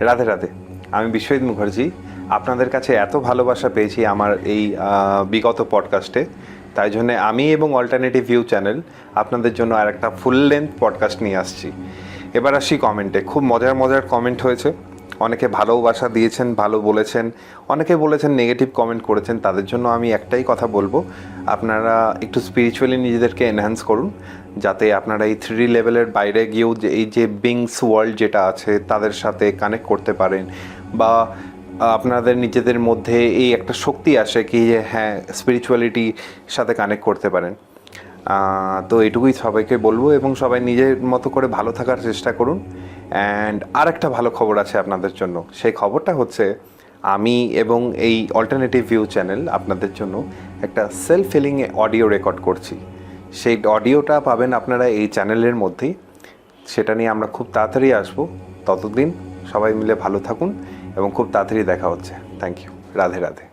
রাধে রাধে। আমি বিশ্বজিৎ মুখার্জি। আপনাদের কাছে এত ভালোবাসা পেয়েছি আমার এই বিগত পডকাস্টে তাই জন্যে আমি এবং অল্টারনেটিভ ভিউ চ্যানেল আপনাদের জন্য আর একটা ফুল লেন্থ পডকাস্ট নিয়ে আসছি। এবার আসি কমেন্টে খুব মজার মজার কমেন্ট হয়েছে। অনেকে ভালোবাসা দিয়েছেন, ভালো বলেছেন, অনেকে বলেছেন নেগেটিভ কমেন্ট করেছেন, তাদের জন্য আমি একটাই কথা বলব, আপনারা একটু স্পিরিচুয়ালি নিজেদেরকে এনহ্যান্স করুন, যাতে আপনারা এই থ্রি লেভেলের বাইরে গিয়েও যে এই যে বিংস ওয়ার্ল্ড যেটা আছে, তাদের সাথে কানেক্ট করতে পারেন, বা আপনাদের নিজেদের মধ্যে এই একটা শক্তি আসে কি যে হ্যাঁ স্পিরিচুয়ালিটির সাথে কানেক্ট করতে পারেন। তো এটুকুই সবাইকে বলব এবং সবাই নিজের মতো করে ভালো থাকার চেষ্টা করুন। অ্যান্ড আর একটা ভালো খবর আছে আপনাদের জন্য। সেই খবরটা হচ্ছে, আমি এবং এই অল্টারনেটিভ ভিউ চ্যানেল আপনাদের জন্য একটা সেলফ ফিলিং অডিও রেকর্ড করছি। সেই অডিওটা পাবেন আপনারা এই চ্যানেলের মধ্যেই। সেটা নিয়ে আমরা খুব তাড়াতাড়ি আসব। ততদিন সবাই মিলে ভালো থাকুন এবং খুব তাড়াতাড়ি দেখা হচ্ছে। Thank you Radhe Radhe.